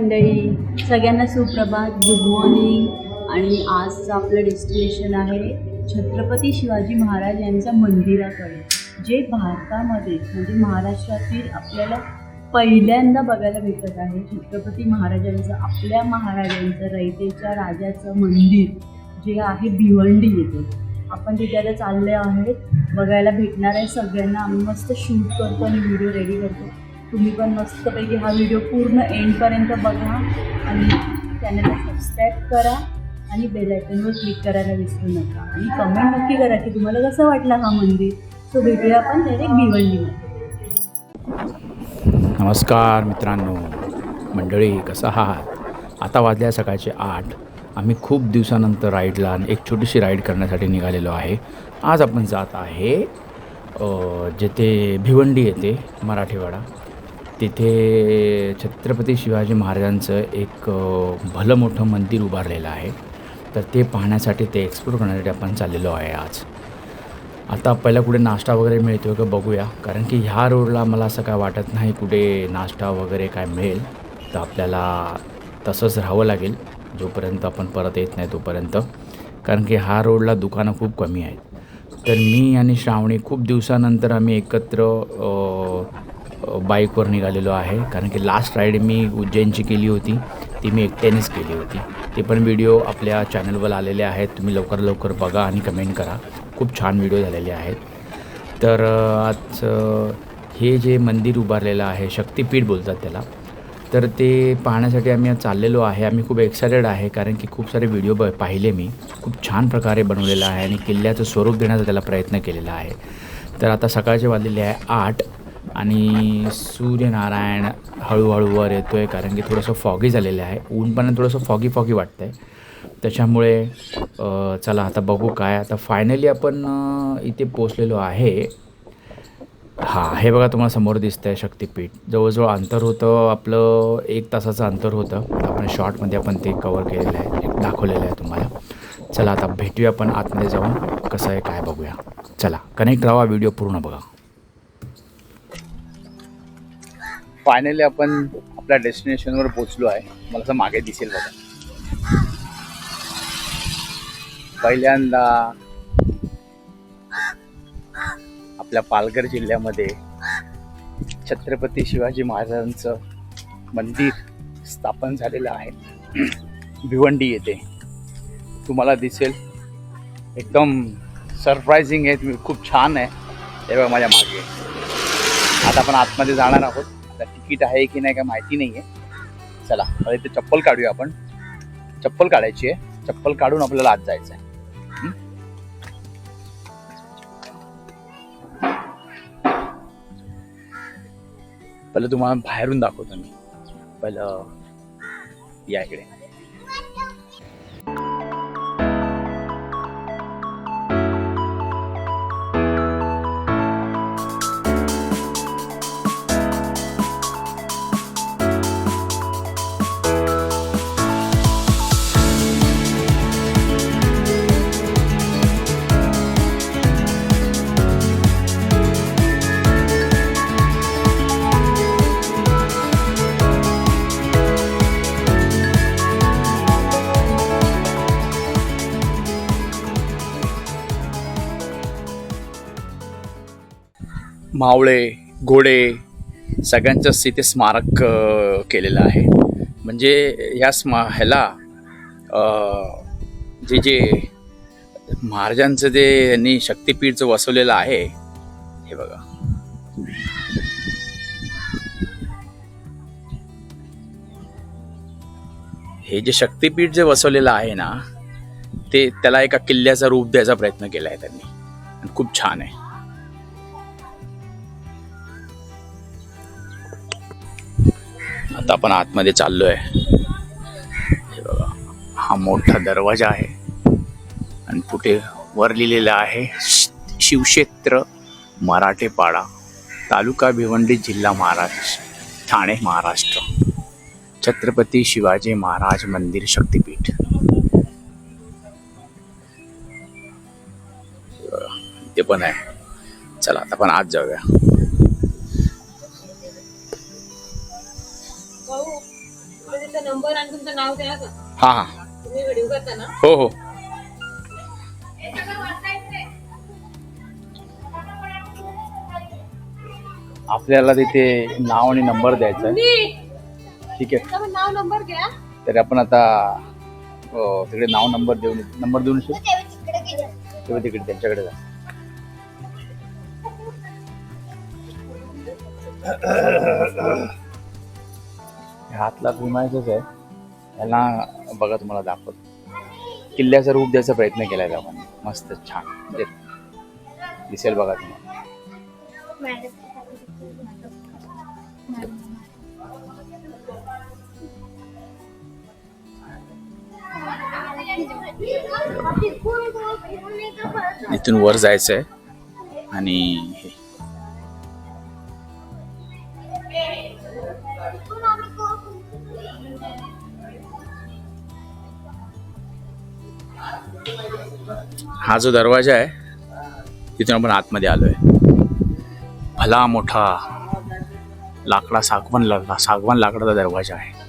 मंडळी सगळ्यांना सुप्रभात. गुड मॉर्निंग आणि आजचं आपलं डेस्टिनेशन आहे छत्रपती शिवाजी महाराज यांच्या मंदिराकडे जे भारतामध्ये म्हणजे महाराष्ट्रातील आपल्याला पहिल्यांदा बघायला भेटत आहे. छत्रपती महाराजांचं आपल्या महाराजांचं रयतेच्या राजाचं मंदिर जे आहे भिवंडी येथे. आपण तिथे चालले आहेत. बघायला भेटणार आहे सगळ्यांना. आम्ही मस्त शूट करतो आणि व्हिडिओ रेडी करतो. तुम्ही पण मस्तपैकी हा व्हिडिओ पूर्ण एंडपर्यंत बघा आणि चॅनलला सबस्क्राईब करा आणि बेल क्लिक करायला विसरू नका. आणि कमेंट नक्की करा की तुम्हाला कसं वाटलं हा मंदिर? सो भेटूया आपण डायरेक्ट भिवंडीमध्ये नमस्कार मित्रांनो. मंडळी कसं आहात? आता वाजल्या सकाळचे आठ. आम्ही खूप दिवसानंतर राईडला एक छोटीशी राईड करण्यासाठी निघालेलो आहे. आज आपण जात आहे जेथे भिवंडी येते मराठीवाडा. तिथे छत्रपती शिवाजी महाराजांचं एक भलं मोठं मंदिर उभारलेलं आहे. तर ते पाहण्यासाठी ते एक्सप्लोर करण्यासाठी आपण चाललेलो आहे आज. आता पहिला कुठे नाश्ता वगैरे मिळतो का बघूया. कारण की ह्या रोडला मला असं काय वाटत नाही कुठे नाश्ता वगैरे काय मिळेल. तर आपल्याला तसंच राहावं लागेल. जोपर्यंत आपण परत येत नाही तोपर्यंत. कारण की ह्या रोडला दुकानं खूप कमी आहेत. तर मी आणि श्रावणी खूप दिवसानंतर आम्ही एकत्र बाईकवर निघालेलो आहे. कारण की लास्ट राईड मी उज्जैनची केली होती. ती मी एकट्यानेच केली होती. ते पण व्हिडिओ आपल्या चॅनलवर आलेले आहेत. तुम्ही लवकर लवकर बघा आणि कमेंट करा. खूप छान व्हिडिओ झालेले आहेत. तर आज हे जे मंदिर उभारलेलं आहे शक्तिपीठ बोलतात त्याला. तर ते पाहण्यासाठी आम्ही चाललेलो आहे. आम्ही खूप एक्सायटेड आहे. कारण की खूप सारे व्हिडिओ ब पाहिले मी. खूप छान प्रकारे बनवलेलं आहे आणि किल्ल्याचं स्वरूप देण्याचा त्याला प्रयत्न केलेला आहे. तर आता सकाळचे वाजलेले आहे आठ. आणि सूर्यनारायण हळूहळू वर येतो आहे कारण की थोडंसं फॉगी झालेलं आहे. ऊन पण थोडंसं फॉगी फॉगी वाटतं आहे त्याच्यामुळे चला आता बघू काय. आता फायनली आपण इथे पोचलेलो आहे. हां हे बघा तुम्हाला समोर दिसतं आहे शक्तिपीठ. जवळजवळ अंतर होतं आपलं एक तासाचं अंतर होतं. आपण शॉर्टमध्ये आपण ते कवर केलेलं आहे. दाखवलेलं आहे तुम्हाला. चला आता भेटूया आपण आतमध्ये जाऊन. कसं आहे काय बघूया. चला कनेक्ट राहा व्हिडिओ पूर्ण बघा. फायनली आपण आपल्या डेस्टिनेशनवर पोचलो आहे. मला असं मागे दिसेल बघा. पहिल्यांदा आपल्या पालघर जिल्ह्यामध्ये छत्रपती शिवाजी महाराजांचं मंदिर स्थापन झालेलं आहे. भिवंडी येथे. तुम्हाला दिसेल. एकदम सरप्रायझिंग आहे. तुम्ही खूप छान आहे. हे बघा माझ्या मागे. आता आपण आतमध्ये जाणार आहोत. आता तिकीट आहे की नाही काय माहिती नाही आहे चला आता इथे चप्पल काढूया आपण. चप्पल काढायची आहे. चप्पल काढून आपल्याला आत जायचं आहे पहिलं तुम्हाला बाहेरून दाखवतो मी. पहिलं या इकडे. मावळे घोडे सगळ्यांचंच तिथे स्मारक केलेलं आहे. म्हणजे ह्या स्मा ह्याला जे जे महाराजांचं जे यांनी शक्तिपीठ जो वसवलेलं आहे हे बघा. हे जे शक्तिपीठ जे वसवलेलं आहे ना ते त्याला एका किल्ल्याचा रूप द्यायचा प्रयत्न केला आहे त्यांनी खूप छान आहे. आता आपण आतमध्ये चाललो हे बघा हा मोठा दरवाजा आहे. आणि कुठे वर लिहिलेलं आहे शिवक्षेत्र मराठेपाडा तालुका भिवंडी जिल्हा महाराष्ट्र ठाणे महाराष्ट्र. छत्रपती शिवाजी महाराज मंदिर शक्तिपीठ. ते पण आहे. चला आता आपण आज जाऊया. हा हा हो हो आपल्याला तिथे नाव आणि नंबर द्यायचा आहे ठीक आहे नाव नंबर घ्या तर आपण आता अं, तिकडे नाव नंबर देऊन नंबर देऊन येशील? तेव्हा तिकडे त्यांच्याकडे जा हे हातला विमायचंच आहे. त्याला बघा तुम्हाला दाखवत. किल्ल्याचं रूप द्यायचा प्रयत्न केला आहे आपण. मस्त छान. म्हणजे दिसेल बघा तुम्हाला. इथून वर जायचं आहे आणि हा जो दरवाजा आहे तिथून आपण आतमध्ये आलोय. भला मोठा लाकडा सागवान ला- सागवान लाकडाचा दरवाजा आहे.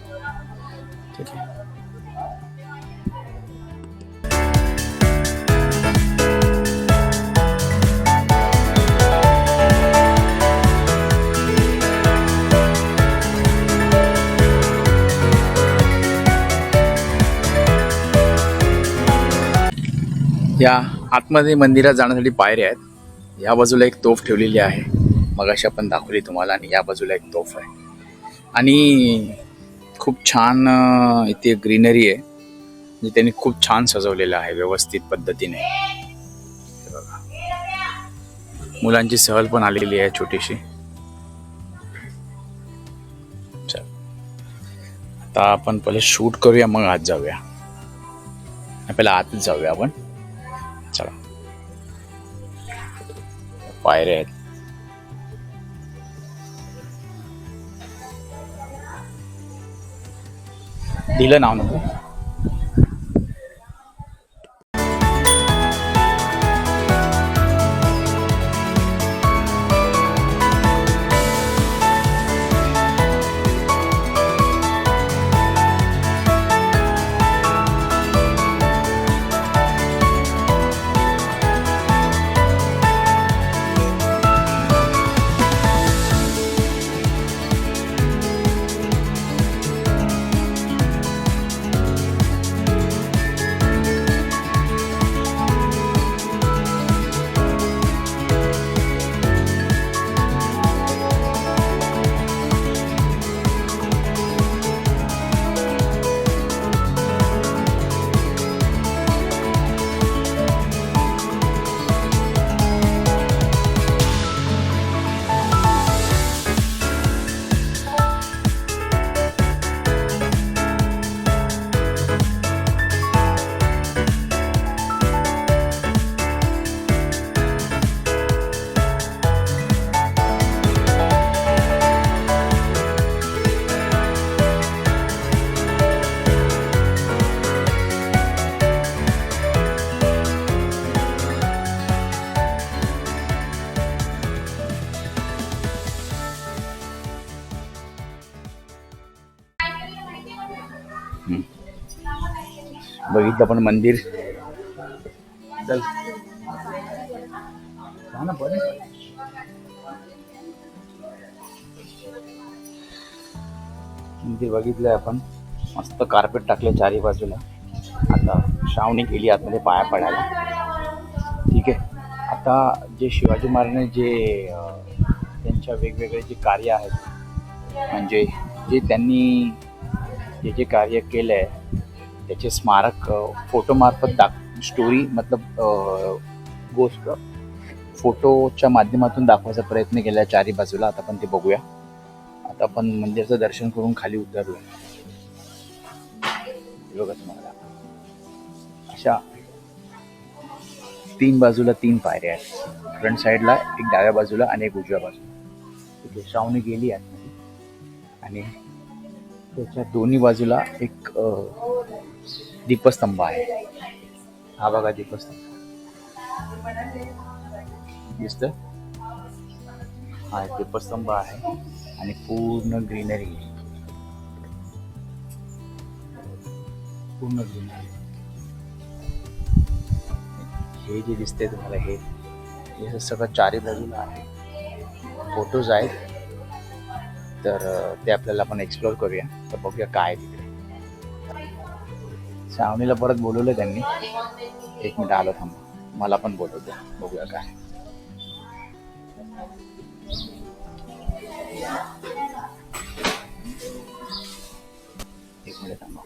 या आतमध्ये मंदिरात जाण्यासाठी पायऱ्या आहेत. या बाजूला एक तोफ ठेवलेली आहे. मग अशी आपण दाखवली तुम्हाला आणि या बाजूला एक तोफ आहे. आणि खूप छान इथे ग्रीनरी आहे. जे त्यांनी खूप छान सजवलेलं आहे व्यवस्थित पद्धतीने. बघा. मुलांची सहल पण आलेली आहे छोटीशी. चल. आता आपण पहिले शूट करूया मग आत जाऊया. पहिला आतच जाऊया आपण. चला पायऱ्या आहेत दिलं नाव नको बघितलं पण मंदिर. चल. जा ना, बरं. मंदिर बघितलंय आपण. मस्त कार्पेट टाकले चारी बाजूला. आता श्रावणी केली आतमध्ये पाया पडायला. ठीक आहे. आता जे शिवाजी महाराजांनी जे त्यांच्या वेगवेगळे जे कार्य आहेत म्हणजे जे त्यांनी जे जे कार्य केलं आहे त्याचे स्मारक फोटोमार्फत दाख स्टोरी मतलब गोष्ट फोटोच्या माध्यमातून दाखवायचा प्रयत्न केला चारी बाजूला. आता आपण ते बघूया. आता आपण मंदिराचं दर्शन करून खाली उतरलो. बघा तुम्हाला. अशा तीन बाजूला तीन पायऱ्या आहेत. फ्रंट साईडला एक डाव्या बाजूला आणि एक उजव्या बाजूला. तिथे श्रावणी गेली आतमध्ये आणि त्याच्या दोन्ही बाजूला एक दीपस्तंभ आहे. हा बघा दीपस्तंभ. दिसत हा दीपस्तंभ आहे आणि पूर्ण ग्रीनरी. आहे पूर्ण ग्रीनरी. हे जे दिसते तुम्हाला हे हे सगळं चारी बाजूला आहे. फोटोज आहेत. तर ते आपल्याला आपण एक्सप्लोअर करूया. तर बघूया काय तिकडे. श्रावणीला परत बोलवलं त्यांनी. एक मिनिट आलो थांब. मला पण बोलवतो. बघूया काय. एक मिनिट थांबा.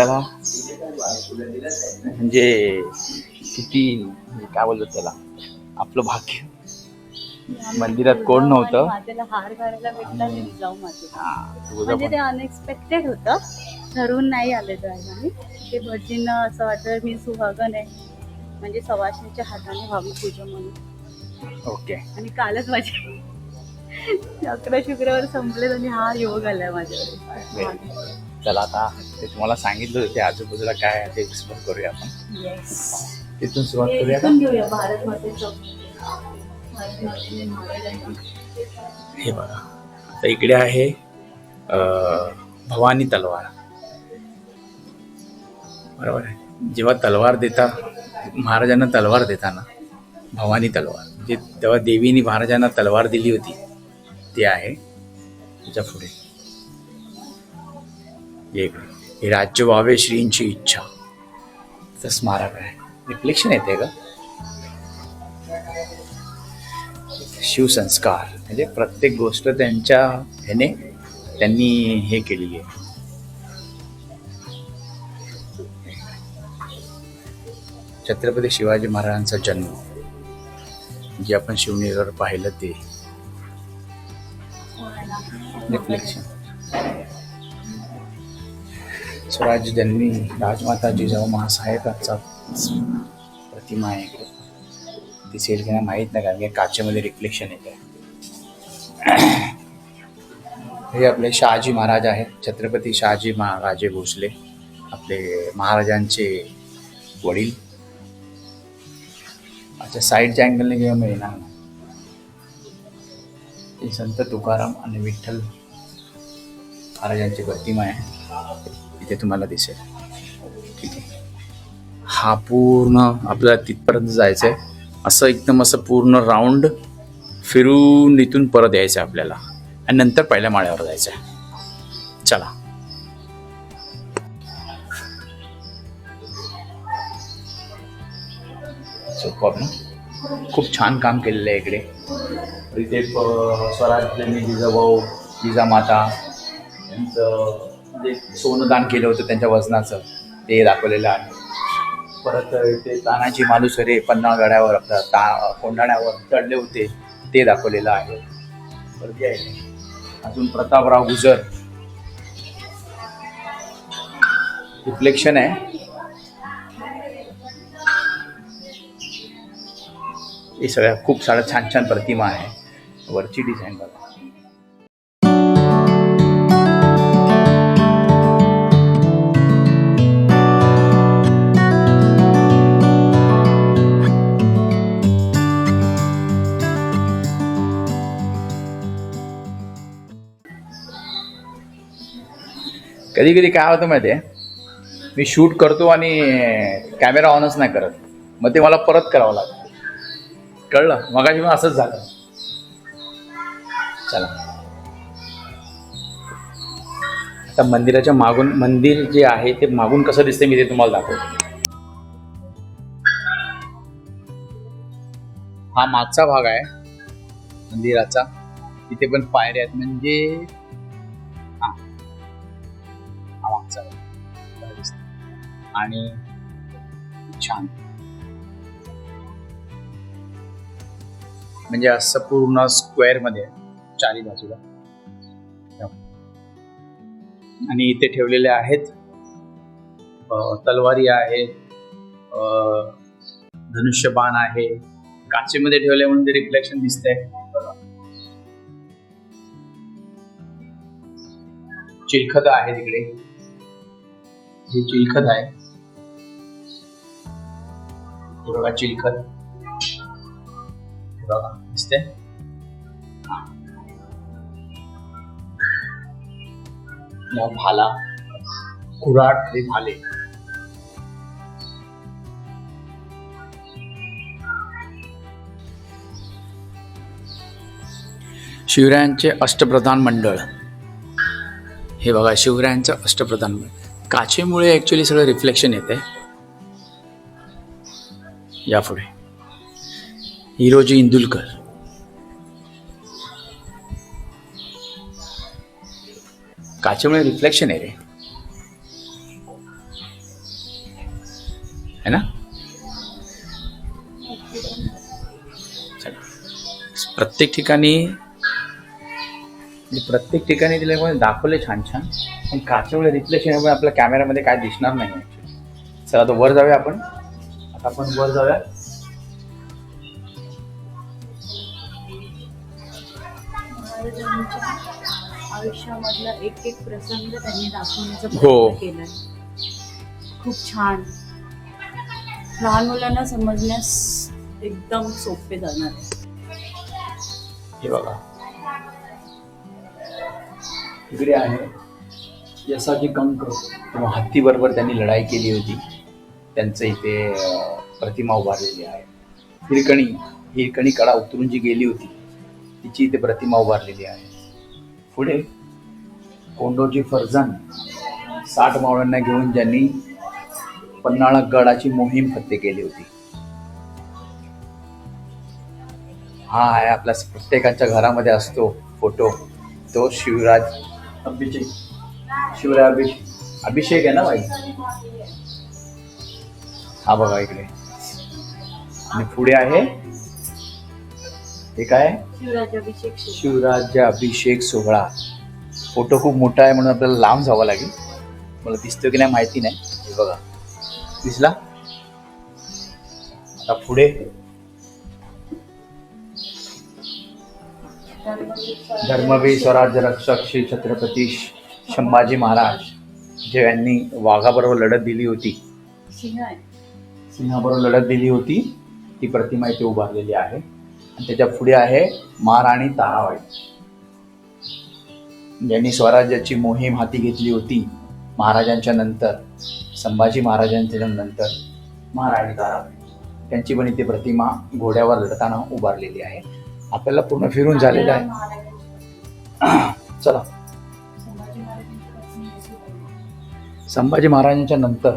आपल्याला म्हणजे किती म्हणजे काय बोलतात त्याला? आपलं भाग्य. मंदिरात कोण नव्हतं. हार भेटला जाऊ म्हणजे ते अनएक्सपेक्टेड होतं. ठरवून नाही आले जायला ते भटजींना असं वाटतं मी सुहागन आहे. म्हणजे सवाशणीच्या हाताने व्हावी पूजा म्हणून. ओके. आणि कालच माझे अकरा शुक्रवार संपले आणि हा योग आलाय माझ्याकडे चला आता ते तुम्हाला सांगितलं होते आजूबाजूला काय आहे ते एक्सप्लोर करूया आपण. येस तिथून सुरुवात करूया हे बघा. आता इकडे आहे भवानी तलवार. बरोबर आहे. जेव्हा तलवार देता महाराजांना तलवार देताना भवानी तलवार. म्हणजे तेव्हा देवीने महाराजांना तलवार दिली होती ते आहे. त्याच्या पुढे. एक हे राज्य व्हावे श्रींची इच्छा. तर स्मारक आहे. रिफ्लेक्शन येते का? शिवसंस्कार. म्हणजे प्रत्येक गोष्ट त्यांच्या ह्याने त्यांनी हे केलेली आहे. छत्रपती शिवाजी महाराजांचा जन्म जे आपण शिवनेरीवर पाहिलं ते. रिफ्लेक्शन स्वराज जन्मी राजमाता जिजाऊ महासाहेबांचा प्रतिमा आहे इकडे. दिसेल की नाही माहीत नाही कारण की काचेमध्ये रिफ्लेक्शन येते हे आपले शहाजी महाराज आहेत. छत्रपती शहाजी महाराजे भोसले आपले महाराजांचे वडील. अच्छा साईडच्या अँगलने किंवा मिळणार नाही. संत तुकाराम आणि विठ्ठल महाराजांची प्रतिमा आहे. ते तुम्हाला दिसेल. ठीक आहे. हा पूर्ण आपल्याला तिथपर्यंत जायचं आहे असं एकदम असं पूर्ण राऊंड फिरून इथून परत यायचं आहे आपल्याला. आणि नंतर पहिल्या माळ्यावर जायचं आहे चला सुपर खूप छान काम केलेलं आहे इकडे. इथे प- जिजाभाऊ जिजामाता यांचं जे सोनं दान केलं होतं त्यांच्या वजनाचं ते दाखवलेलं आहे. परत ते तानाजी मालुसरे पन्हाळगडावर आपल्या ता कोंढाण्यावर चढले होते ते दाखवलेलं आहे. परत आहे. अजून प्रतापराव गुजर. रिफ्लेक्शन आहे. हे सगळ्या खूप साऱ्या छान छान प्रतिमा आहे. वरची डिझाईन बघा. कधी कधी काय होतं माहिती आहे मी शूट करतो आणि कॅमेरा ऑनच नाही करत. मग ते मला परत करावं लागतं. कळलं? मगाशी मग असंच झालं. चला. आता मंदिराच्या मागून मंदिर जे आहे ते मागून कसं दिसतं मी ते तुम्हाला दाखवतो. हा मागचा भाग आहे मंदिराचा. तिथे पण पायऱ्या आहेत. म्हणजे आणि छान. म्हणजे असं पूर्ण स्क्वेअरमध्ये चारी बाजूला. आणि इथे ठेवलेले आहेत. तलवारी आहे. अं, धनुष्यबाण आहे. काचेमध्ये ठेवले म्हणून ते रिफ्लेक्शन दिसतंय. चिलखत आहे तिकडे. हे चिलखत आहे. हे बघा बघा दिसते भाला कुराट हे भाले. शिवरायांचे अष्टप्रधान मंडळ. हे बघा शिवरायांचं अष्टप्रधान मंडळ. काचेमुळे ॲक्च्युली सगळं रिफ्लेक्शन येते यापुढे. हिरोजी इंदुलकर. काचेमुळे रिफ्लेक्शन आहे रे. है ना? प्रत्येक ठिकाणी म्हणजे प्रत्येक ठिकाणी तिला दाखवले छान छान पण काचेमुळे रिफ्लेक्शन आपल्या कॅमेऱ्यामध्ये काय दिसणार नाही. चला आता वर जाऊया आपण. आपण वर जाऊया. आयुष्यामधला एक एक प्रसंग त्यांनी दाखवण्याचा हो. प्रयत्न केलाय. खूप छान. लहान मुलांना समजण्यास एकदम सोपे जाणार. आहे हे बघा. इकडे आहे. यसाजी कंक किंवा हत्ती बरोबर त्यांनी लढाई केली होती. त्यांचं इथे प्रतिमा उभारलेली आहे. हिरकणी हिरकणी कडा उतरून जी गेली होती तिची इथे प्रतिमा उभारलेली आहे. पुढे कोंडोजी फर्जन साठ मावळ्यांना घेऊन ज्यांनी पन्हाळा गडाची मोहीम फत्ते केली होती. हा आहे आपल्या प्रत्येकाच्या घरामध्ये असतो फोटो. तो शिवराज अभिषेक. शिवराय अभिषेक. अभिषेक आहे ना भाई? हा बघा इकडे. आणि पुढे आहे. हे काय? शिवराज्याभिषेक सोहळा. शिवराज्य अभिषेक सोहळा. फोटो खूप मोठा आहे म्हणून आपल्याला लांब जावं लागेल. मला दिसतो की नाही माहिती नाही. हे बघा. दिसला? आता पुढे. धर्मवीर स्वराज्य रक्षक श्री छत्रपती संभाजी महाराज जे यांनी वाघाबरोबर लढत दिली होती. सिंहाबरोबर लढत दिली होती. ती प्रतिमा इथे उभारलेली आहे. आणि त्याच्या पुढे आहे महाराणी ताराबाई. ज्यांनी स्वराज्याची मोहीम हाती घेतली होती महाराजांच्या नंतर संभाजी महाराजांच्या नंतर महाराणी ताराबाई. त्यांची पण इथे प्रतिमा घोड्यावर लढताना उभारलेली आहे. आपल्याला पूर्ण फिरून झालेलं आहे. चला. संभाजी महाराजांच्या नंतर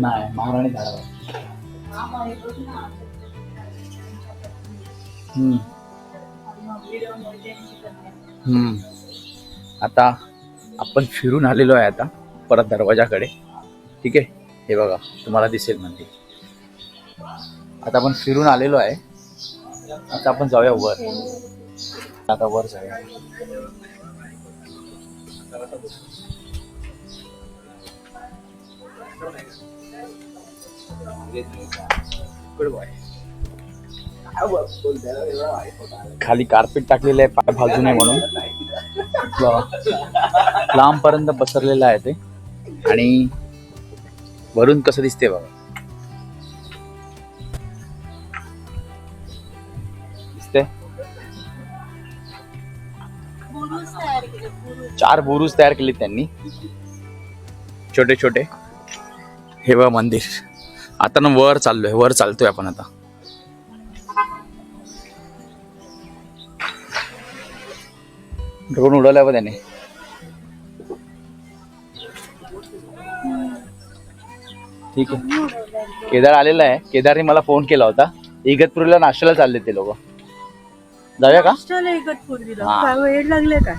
नाही महाराणी हम्म. आता आपण फिरून आलेलो आहे आता परत दरवाजाकडे. ठीक आहे? हे बघा तुम्हाला दिसेल म्हणते आता आपण फिरून आलेलो आहे. आता आपण जाऊया वर. आता वर जाऊया. खाली कार्पेट टाकलेलं आहे पाय भाजू नये म्हणून. लांब पर्यंत पसरलेलं आहे ते. आणि वरून कसं दिसते बघा. दिसते चार बुरुज तयार केले त्यांनी. छोटे छोटे हे बघा मंदिर. आता ना वर चाललोय वर चालतोय आपण आता. ड्रोन उडवलाय बा त्याने. ठीक आहे. केदार आलेला आहे. केदारने मला फोन केला होता. इगतपुरीला नाश्त्याला चालले ते लोक. जाऊया का? नाश्त्याला इगतपुरीला. हा. काय वेळ लागले काय?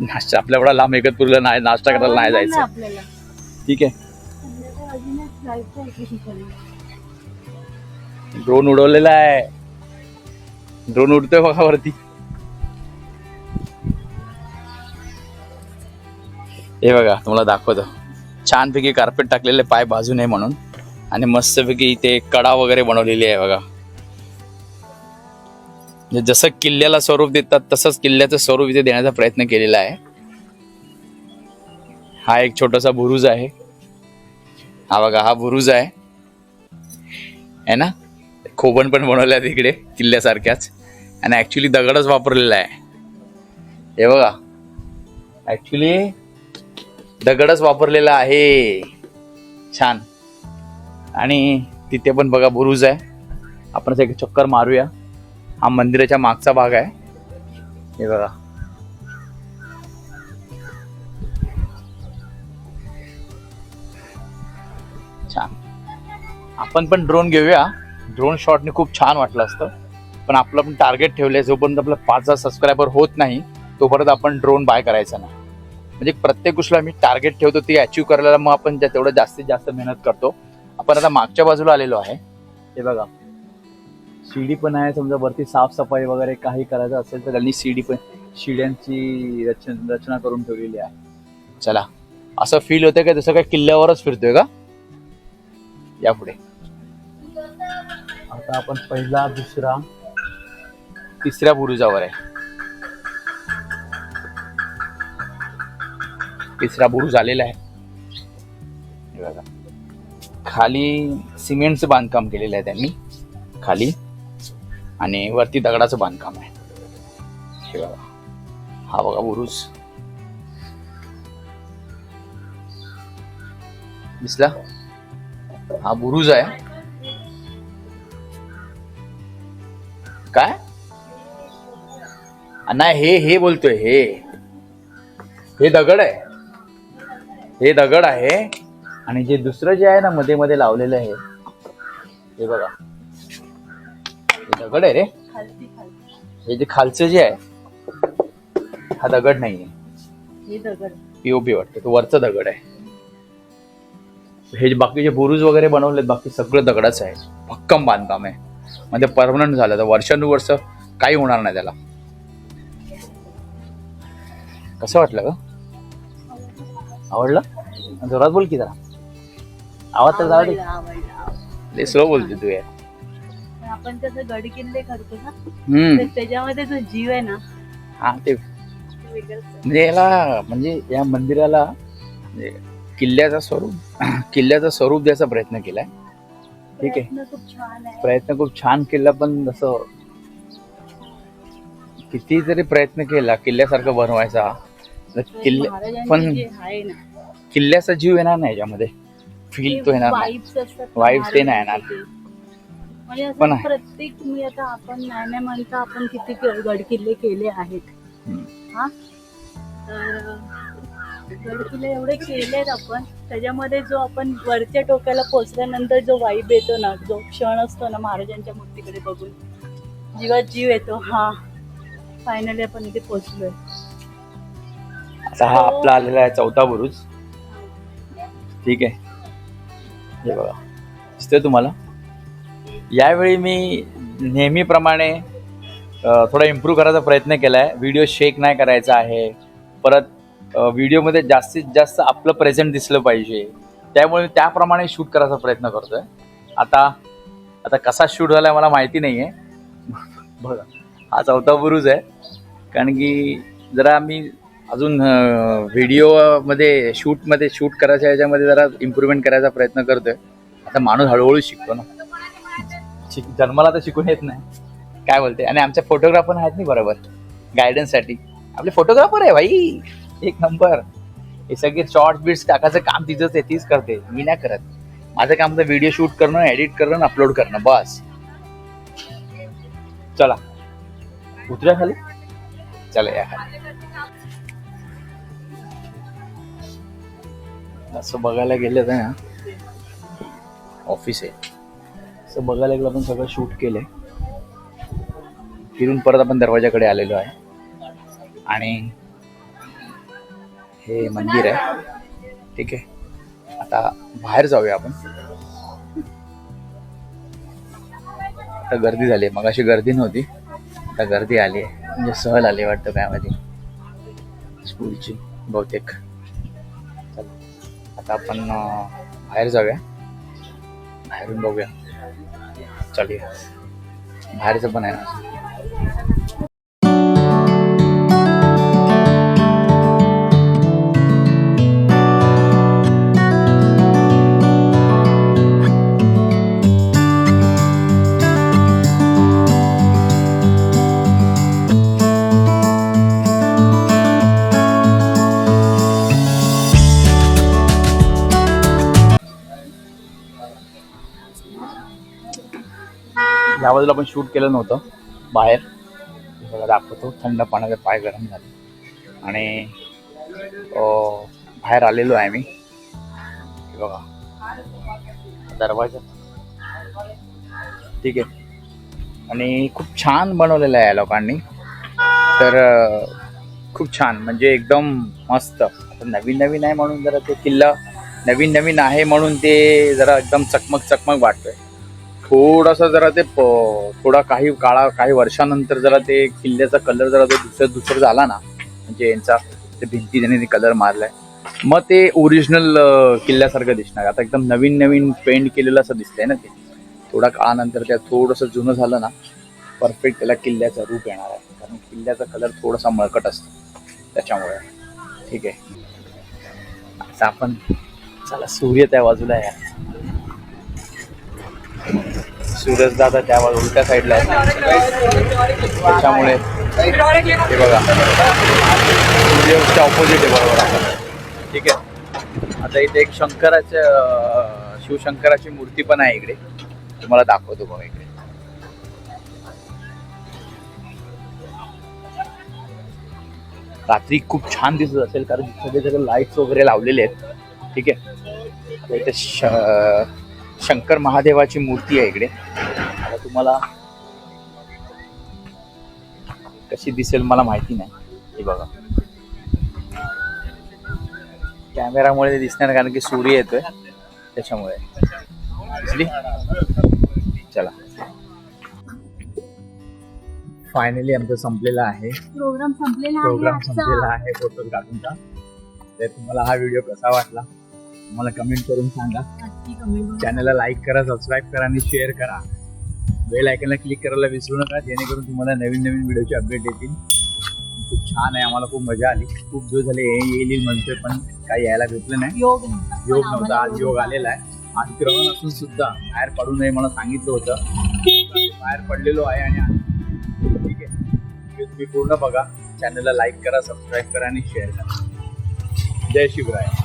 नाश्ता आपल्या एवढा लांब इगतपुरीला नाही नाश्ता करायला नाही जायचं. आपल्याला. ठीक आहे. ड्रोन उडवलेला आहे. ड्रोन उडतोय बघा वरती. हे बघा तुम्हाला दाखवतो. छानपैकी कार्पेट टाकलेले पाय बाजू नये म्हणून. आणि मस्तपैकी इथे कडा वगैरे बनवलेली आहे बघा. म्हणजे जसं किल्ल्याला स्वरूप देतात तसंच किल्ल्याचं स्वरूप इथे देण्याचा प्रयत्न केलेला आहे. हा एक छोटासा बुरुज आहे. हा बघा हा बुरुज आहे. है ना? खोबण पण बनवल्या तिकडे किल्ल्यासारख्याच. आणि ॲक्च्युली दगडच वापरलेला आहे. हे बघा. ॲक्च्युली दगडच वापरलेला आहे. छान. आणि तिथे पण बघा बुरुज आहे. आपण एक चक्कर मारूया. हा मंदिराच्या मागचा भाग आहे. हे बघा. छान. आपण पण ड्रोन घेऊया. ड्रोन शॉटने खूप छान वाटलं असतं. पण आपलं पण टार्गेट ठेवलंय जोपर्यंत आपलं पाच हजार सबस्क्रायबर होत नाही तोपर्यंत आपण ड्रोन बाय करायचा नाही. म्हणजे प्रत्येक गोष्टीला आम्ही टार्गेट ठेवतो ती अचीव करायला मग आपण त्या तेवढं जास्तीत जास्त मेहनत करतो. आपण आता मागच्या बाजूला आलेलो आहे. हे बघा. शिडी पण आहे समजा वरती साफसफाई वगैरे काही करायचं असेल तर त्यांनी शिडी पण शिड्यांची रचना रचना करून ठेवलेली आहे. चला. असं फील होतं का? जसं काय किल्ल्यावरच फिरतोय का? यापुढे. आता आपण पहिला दुसरा. तिसऱ्या बुरुजावर आहे. तिसरा बुरुज आलेला आहे. बघा. खाली सिमेंटचं बांधकाम केलेलं आहे त्यांनी. खाली. आणि वरती दगडाचं बांधकाम आहे. हे बघा. हा बघा बुरुज. दिसला? हा बुरुज आहे. काय? नाही हे हे बोलतोय हे. हे दगड आहे. हे दगड आहे. आणि जे दुसरं जे आहे ना मध्ये मध्ये लावलेलं आहे हे बघा. हे दगड आहे रे. हे जे खालचं जे आहे हा दगड नाहीये. हे दगड. पीओपी वाटतं. तो वरचा दगड आहे. हे जे बाकीचे बुरुज वगैरे बनवलेत बाकी सगळं दगडाच आहे. भक्कम बांधकाम आहे. म्हणजे परमनंट झालं तर वर्षानुवर्ष काही होणार नाही त्याला. कसं वाटलं ग? आवडलं? जोरात बोल की जरा. आवाज तर जाऊ दे. आवडलं, स्लो बोलते तू यार. पण आपण कसं गड किल्ले करतो ना त्याच्यामध्ये जो जीव आहे ना हा ते. म्हणजे याला म्हणजे या मंदिराला म्हणजे किल्ल्याचा स्वरूप किल्ल्याचा स्वरूप द्यायचा प्रयत्न केलाय. ठीक आहे. प्रयत्न खूप छान केला पण जसं किती जरी प्रयत्न केला किल्ल्यासारखं बनवायचा. किल्ले पण किल्ल्याचा जीव येणार नाही याच्यामध्ये. फील तो येणार Vibes ते नाही ते. म्हणजे पण. प्रत्येक मी आता आपण नाही नाही म्हणता आपण किती गड किल्ले केले आहेत. हा? तर किल्ले एवढे केलेत आपण. त्याच्यामध्ये जो आपण वरच्या टोक्याला पोचल्यानंतर जो वाईब येतो ना जो क्षण असतो ना महाराजांच्या मूर्तीकडे बघून जीवात जीव येतो हा फायनली आपण इथे पोचलोय. आता हा आपला आलेला आहे चौथा बुरुज. ठीक आहे. हे बघा. दिसतंय तुम्हाला? यावेळी मी नेहमीप्रमाणे थोडा इम्प्रूव्ह करायचा प्रयत्न केला आहे व्हिडिओ शेक नाही करायचा आहे. परत व्हिडिओमध्ये जास्तीत जास्त आपलं प्रेझेंट दिसलं पाहिजे. त्यामुळे मी त्याप्रमाणे शूट करायचा प्रयत्न करतोय. आता आता कसा शूट झाला मला माहिती नाही आहे बघा हा चौथा बुरुज आहे. कारण की जरा मी अजून व्हिडिओमध्ये शूटमध्ये शूट करायच्या ह्याच्यामध्ये जरा इम्प्रूव्हमेंट करायचा प्रयत्न करतोय. आता माणूस हळूहळू शिकतो ना. शिक जन्माला तर शिकून येत नाही. काय बोलते? आणि आमच्या फोटोग्राफर आहेत नाही बरोबर. गायडन्ससाठी आपले फोटोग्राफर आहे भाई. एक नंबर. हे सगळे शॉर्ट बिट्स टाकायचं काम तिचंच आहे तीच करते. मी नाही करत. माझं काम तर व्हिडिओ शूट करणं एडिट करणं अपलोड करणं बस. चला. उतरा खाली. चला या खाली. असं बघायला गेलं तर ना ऑफिस आहे. असं बघायला गेलं आपण सगळं शूट केलं फिरून परत आपण दरवाजाकडे आलेलो आहे. आणि हे मंदिर आहे. ठीक आहे. आता बाहेर जाऊया आपण. आता गर्दी झाली. मग अशी गर्दी नव्हती. आता गर्दी आली आहे. म्हणजे सहल आली वाटतं त्यामध्ये स्कूलची बहुतेक. आता आपण बाहेर जाऊया. बाहेरून बघूया. चालूया बाहेरचं पण आहे ना. बाजूला पण शूट केलं नव्हतं. बाहेर. बघा दाखवतो. थंड पाण्याचे पाय गरम झाले. आणि बाहेर आलेलो आहे मी. बघा. दरवाजा. ठीक आहे. आणि खूप छान बनवलेलं आहे या लोकांनी. तर खूप छान. म्हणजे एकदम मस्त. आता नवीन नवीन आहे म्हणून जरा ते किल्ला नवीन नवीन आहे म्हणून ते जरा एकदम चकमक चकमक वाटतोय. थोडासा जरा ते प- थोडा काही काळा काही वर्षानंतर जरा ते किल्ल्याचा कलर जरा तो दुसरं दुसरं झाला ना म्हणजे यांचा ते भिंती ज्याने कलर मारलाय. मग ते ओरिजिनल किल्ल्यासारखं दिसणार. आता एकदम नवीन नवीन पेंट केलेलं असं दिसतंय ना ते. थोडा काळानंतर त्या थोडंसं जुनं झालं ना परफेक्ट त्याला किल्ल्याचा रूप येणार आहे. कारण किल्ल्याचा कलर थोडासा मळकट असतो त्याच्यामुळे. ठीक आहे. आता आपण चला सूर्य त्या बाजूला आहे सूरज दादा त्या उलट्या साईडला आहे त्याच्यामुळे हे बघा. सूर्यच्या ऑपोजिट आहे बरोबर आपण ठीक आहे. आता इथे एक शंकराच्या शिवशंकराची मूर्ती पण आहे इकडे. तुम्हाला दाखवतो बघा इकडे. रात्री खूप छान दिसत असेल कारण सगळे सगळे लाईट्स वगैरे लावलेले आहेत. ठीक आहे. इथे श- शंकर महादेवाची मूर्ती आहे इकडे. आता तुम्हाला कशी दिसेल मला माहिती नाही. हे बघा. कॅमेरामुळे दिसणार कारण की सूर्य येतोय. त्याच्यामुळे. दिसली? चला. फायनली आमचं संपलेलं आहे. प्रोग्राम संपलेला प्रोग्राम संपलेला आहे. फोटो काढूनचा तर तुम्हाला हा व्हिडिओ कसा वाटला? मला कमेंट करून सांगा. चॅनलला लाईक करा सबस्क्राईब करा आणि शेअर करा. बेल आयकनला क्लिक करायला विसरू नका जेणेकरून तुम्हाला नवीन नवीन व्हिडिओचे अपडेट येतील. खूप छान आहे आम्हाला खूप मजा आली. खूप दिवस झाले येईल म्हणतोय पण काही यायला भेटलं नाही. योग नव्हता. योग नव्हता आज योग आलेला आहे. आज ग्रहण असून सुद्धा बाहेर पडू नये मला सांगितलं होतं. बाहेर पडलेलो आहे आणि ठीक आहे. तुम्ही पूर्ण बघा. चॅनलला लाईक करा सबस्क्राईब करा आणि शेअर करा. जय शिवराय.